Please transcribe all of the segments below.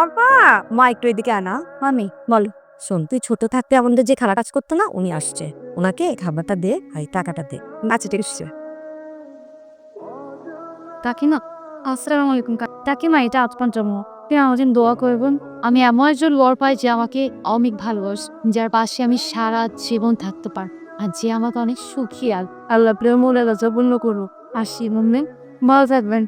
অর্পা মা একটু এদিকে আনা মামি বলো। শোন তুই ছোট থাকতে আমাদের যে খারাপ কাজ করতো না উনি আসছে। ওনাকে খাবারটা দে আর টাকাটা দে। আচ্ছা ঠিক আছে। কাকিমা আসসালামু আলাইকুম কা- মা এটা আপনার জন্য আপনি আমার জন্য দোয়া করবেন। আমি এমন একজন লর পাই যে আমাকে অমিক ভালোবাস যার পাশে আমি সারা জীবন থাকতে পার আর যে আমাকে অনেক সুখী আর আল্লাহ প্রেম মনে রাজা পূর্ণ করো আসি মনে ভালো থাকবেন।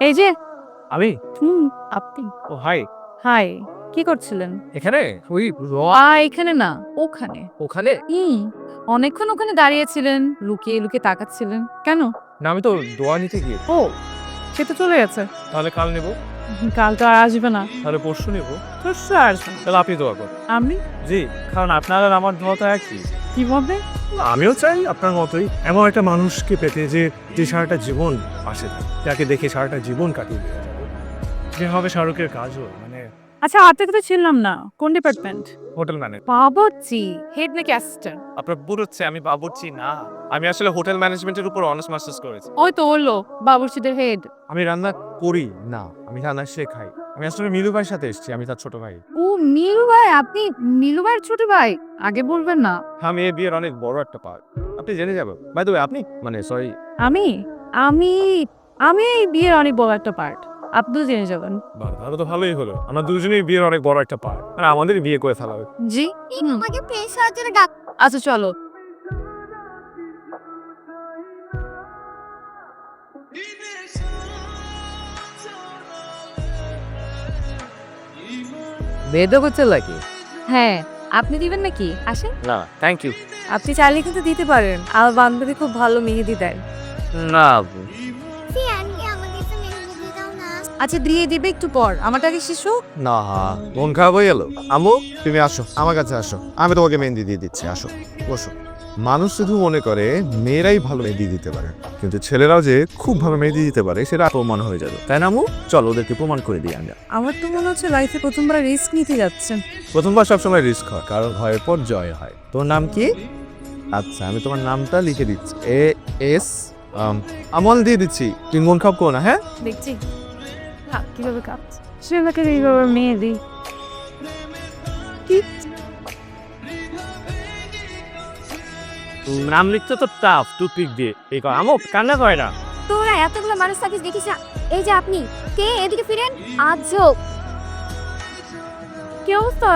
এই যে। আমি? হুম আপনি। ও হাই। হাই কি করছিলেন? এখানে? ওই আ এখানে না ওখানে। ওখানে? হুম অনেকক্ষণ ওখানে দাঁড়িয়েছিলেন লুকিয়ে লুকিয়ে তাকাচ্ছিলেন। কেন? না আমি তো দোয়া নিতে গিয়ে। ও সে তো চলে গেছে। তাহলে কাল নেব। কাল তো আর আসবে না। তাহলে পরশু নেব। পরশু আসবে তাহলে আপনি দোয়া কর আমি জি কারণ আপনার আর আমার দোয়া তো একই কীভাবে আমিও চাই আপনার মতোই। এমন একটা মানুষকে পেতে যে যে সারাটা জীবন পাশে থাকে যাকে দেখে সারাটা জীবন কাটিয়ে দেওয়া যাবে। যেভাবে শাহরুখের কাজও মানে আচ্ছা আপনাকে তো ছিলাম না। কোন ডিপার্টমেন্ট হোটেল ম্যানেজ বাবুর্চি হেড নাকি অ্যাসিস্ট্যান্ট আপনার বুড়োচ্ছে আমি বাবুর্চি না। আমি আসলে হোটেল ম্যানেজমেন্টের উপর অনার্স মাস্টার্স করেছি। ওই তো হলো বাবুর্চিদের হেড আমি রান্না করি না আমি রান্না শেখাই। আমি আসলে মিলু ভাইয়ের সাথে এসেছি আমি তার ছোট ভাই। ও নীলু ভাই আপনি মিলু ভাইয়ের ছোট ভাই? আগে বলবেন না। আমি এই বিয়ের অনেক বড় একটা পার্ট আপনি জেনে যাবেন। বাই দ্য ওয়ে আপনি মানে সরি আমি? আমি আমি এই বিয়ের অনেক বড় একটা পার্ট আপনিও জেনে যাবেন। তাহলে তো ভালোই হলো। আমরা দুজনেই বিয়ের অনেক বড় একটা পার্ট আর আমাদের বিয়ে করে ফেলা হবে জি। আমাকে জন্য ডাক আচ্ছা চলো। বেদ করছে নাকি হ্যাঁ। আপনি দিবেন নাকি? আসেন। না থ্যাংক ইউ আপনি চাইলে কিন্তু দিতে পারেন। আমার বান্ধবী খুব ভালো মেহেদি দেয়। না আচ্ছা দিয়ে দিবে একটু পর। আমারটা আগে শিশু না মন খারাপ হয়ে গেল। আমু তুমি আসো। আমার কাছে আসো। আমি তোমাকে মেহেন্দি দিয়ে দিচ্ছি। আসো। বসো। মানুষ শুধু মনে করে মেয়েরাই ভালো মেহেদি দিতে পারে। কিন্তু ছেলেরাও যে খুব ভালো মেহেদি দিতে পারে সেটা প্রমাণ হয়ে যাবে। তাই না আমু চলো ওদেরকে প্রমাণ করে দিই আমরা। আমার তো মনে হচ্ছে লাইফে প্রথমবার রিস্ক নিতে যাচ্ছেন। প্রথমবার সবসময় রিস্ক হয় কারণ ভয়ের পর জয় হয়। তোর নাম কি? আচ্ছা আমি তোমার নামটা লিখে দিচ্ছি। এ এস আমল দিয়ে দিচ্ছি। তুই মন খারাপ করো না হ্যাঁ? দেখছি। হ্যাঁ, কীভাবে কাজ সেটাকে এইভাবে মেয়ে দিই নাম লিখতে তো টাফ টুথপিক দিয়ে। এই কর আমো কান্না করে না? তোরা এতগুলো মানুষ থাকিস দেখিস না? এই যে আপনি কে এদিকে ফিরেন? আজব কি অবস্থা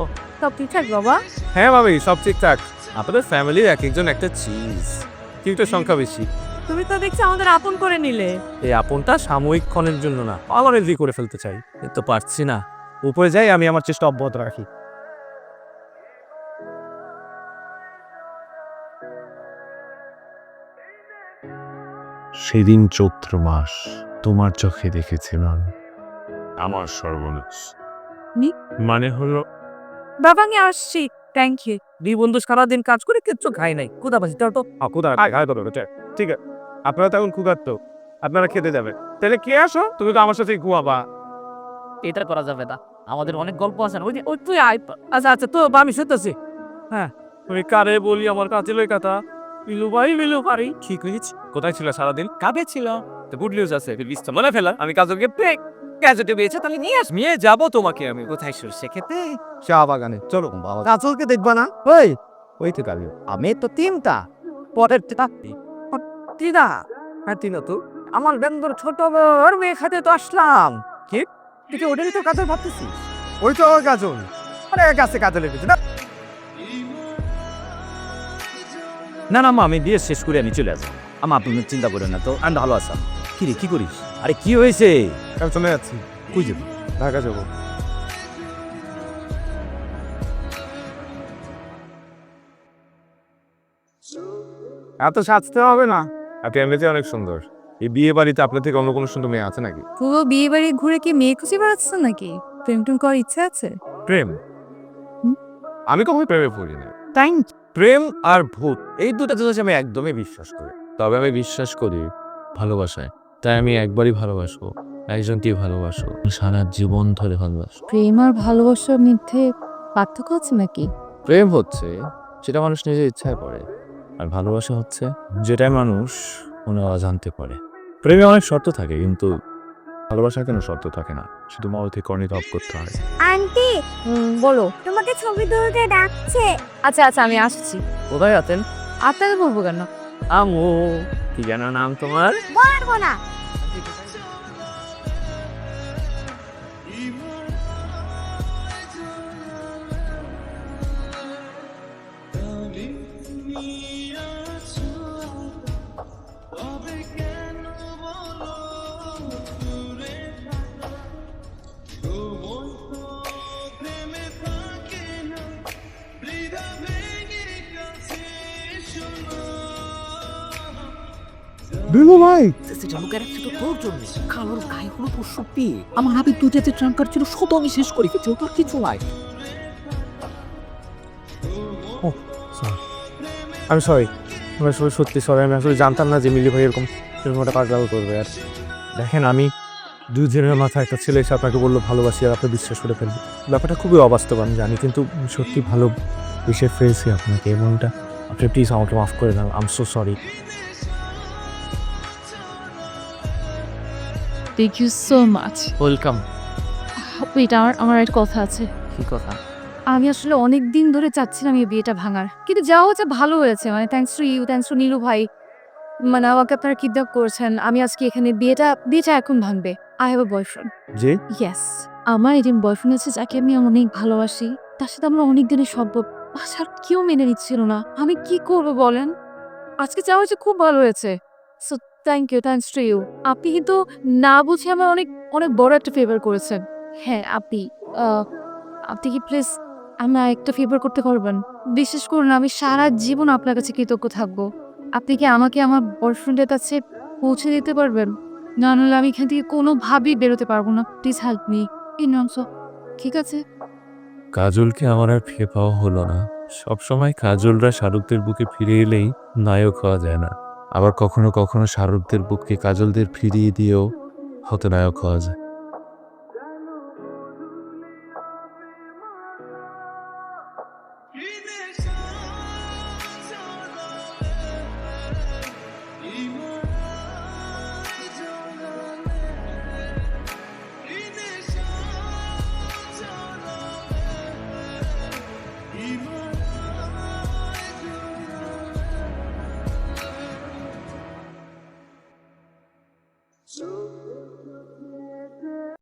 ও। সব ঠিকঠাক বাবা? হ্যাঁ ভাবি সব ঠিকঠাক। আপনাদের ফ্যামিলির এক একজন একটা চিজ কিন্তু সংখ্যা বেশি। তুমি তো দেখছি আমাদের আপন করে নিলে। এই আপনটা সাময়িক ক্ষণের জন্য না আমার এদি করে ফেলতে চাই। কিন্তু পারছি না। উপরে যাই আমি আমার চেষ্টা অব্যাহত রাখি। সেদিন চৈত্র মাস তোমার চোখে দেখেছিলাম আমার সর্বনাশ। নি? মানে হলো? বাবা আমি আসছি। থ্যাংক ইউ দুই বন্ধু সারাদিন কাজ করে কিচ্ছু খাই নাই। পাচ্ছি তোর তো খায় তো ঠিক আছে। আপনারা তখন ক্ষুধার্ত। আপনারা খেতে যাবেন। তাহলে কে আসো? তুমি তো আমার সাথে ঘুমাবা। এটা করা যাবে না। আমাদের অনেক গল্প আছে না? ওই যে ওই তুই আয়। আচ্ছা আচ্ছা তো আমি শুনতেছি। হ্যাঁ। তুমি কারে বলি আমার কাছে লই কথা বিলু ভাই বিলু ভাই। ঠিক হয়েছে কোথায় ছিল সারাদিন? কাবে ছিল। তো গুড নিউজ আছে লিস্টটা মনে ফেলা আমি কাজলকে পেক গ্যাজেটে পেয়েছে তাহলে নিয়ে আস। নিয়ে যাব তোমাকে আমি। কোথায় সরষে খেতে চা বাগানে। চলো বাবা। কাজলকে দেখবা না? ওই ওই তো কালি আমি তো তিনটা। পরের টা তিনা হ্যাঁ তিনা তো। আমার বেন্দর ছোট বড় মেয়ে খাতে তো আসলাম। কি? তুই কি ওটারই তো কাজল ভাবতেছিস? ওই তো আমার কাজল। আরে কাছে কাজলের পিছনে। না। না না মা আমি বিয়ে শেষ করে আমি চলে আসব। আমা আপনি চিন্তা করেন না তো। আমি ভালো আসাম কি রে কি করিস? আরে কি হয়েছে? আমি চলে যাচ্ছি। কই যাবি? ঢাকা যাব। এত সাজতে হবে না। আপনি এমনিতে অনেক সুন্দর। এই বিয়ে বাড়িতে আপনার থেকে অন্য কোনো সুন্দর মেয়ে আছে নাকি? পুরো বিয়ে বাড়ি ঘুরে কি মেয়ে খুশি বেড়াচ্ছেন নাকি? প্রেম টেম করার ইচ্ছা আছে? প্রেম? আমি কখনো প্রেমে পড়ি না তাই প্রেম আর ভূত এই দুটো জিনিস আমি একদমই বিশ্বাস করি। তবে আমি বিশ্বাস করি ভালোবাসায়। তাই আমি একবারই ভালোবাসবো একজনকেই ভালোবাসো সারা জীবন ধরে ভালোবাসো প্রেম আর ভালোবাসার মধ্যে পার্থক্য আছে নাকি? প্রেম হচ্ছে সেটা মানুষ নিজের ইচ্ছায় পড়ে আর ভালোবাসা হচ্ছে যেটাই মানুষ ওনারা অজান্তে পারে। প্রেমে অনেক শর্ত থাকে কিন্তু ভালোবাসা কেন শর্ত থাকে না? শুধু মা অতি কর্ণিত অফ করতে হয়। আন্টি বলো। তোমাকে ছবি তুলতে ডাকছে। আচ্ছা আচ্ছা আমি আসছি। কোথায় আছেন? আপনাকে বলব কেন? আমু কি জানো নাম তোমার? বলব না। বিভু ভাই। সেটা লুকে রাখছি তো তোর জন্য। কালোর গায়ে হলো তোর সত্যি আমার হাতে দুইটা যে ট্রাঙ্কার ছিল সব আমি শেষ করে ফেলছি ও তোর কিছু নাই। আমি সরি আমি আসলে সত্যি সরি আমি আসলে জানতাম না যে মিলি ভাই এরকম এরকম একটা পাগলামি করবে। আর দেখেন আমি দুই দিনের মাথায় একটা ছেলে এসে আপনাকে বলল ভালোবাসি আর আপনি বিশ্বাস করে ফেলবেন। ব্যাপারটা খুবই অবাস্তব আমি জানি কিন্তু সত্যি ভালো বেশি ফেলছি আপনাকে এবং আপনি প্লিজ আমাকে মাফ করে দেন। I'm so sorry thank you so much welcome ওইটা আমার আমার একটা কথা আছে। কি কথা? আমি আসলে অনেক দিন ধরে চাচ্ছিলাম এই বিয়েটা ভাঙার। কিন্তু যা হচ্ছে ভালো হয়েছে। মানে thanks to you thanks to Nilu ভাই মানে আমাকে আপনারা কিডন্যাপ করেছেন। আমি আজকে এখানে বিয়েটা বিয়েটা এখন ভাঙবে। আই হ্যাভ এ বয়ফ্রেন্ড যে? ইয়েস আমার একজন বয়ফ্রেন্ড আছে যাকে আমি অনেক ভালোবাসি। তার সাথে আমরা অনেক দিনের সম্পর্ক। বাসার কেউ মেনে নিচ্ছিল না। আমি কি করব বলেন? আজকে যা হয়েছে খুব ভালো হয়েছে। So thank you thanks to you আপনি কিন্তু না বুঝে আমার অনেক অনেক বড় একটা ফেভার করেছেন। হ্যাঁ আপনি আপনি কি প্লিজ আমার একটা ফেভার করতে পারবেন? বিশেষ করুন, আমি সারা জীবন আপনার কাছে কৃতজ্ঞ থাকব। আপনি কি আমাকে আমার বয়ফ্রেন্ডের কাছে পৌঁছে দিতে পারবেন? না নাহলে আমি এখান থেকে কোনোভাবেই বেরোতে পারব না। প্লিজ হেল্প মি ইন ঠিক আছে? কাজলকে আমার আর ফিরে পাওয়া হলো না। সবসময় কাজলরা শাহরুখদের বুকে ফিরে এলেই নায়ক হওয়া যায় না। আবার কখনো কখনো শাহরুখদের বুককে কাজলদের ফিরিয়ে দিয়েও হতনায়ক হওয়া যায়।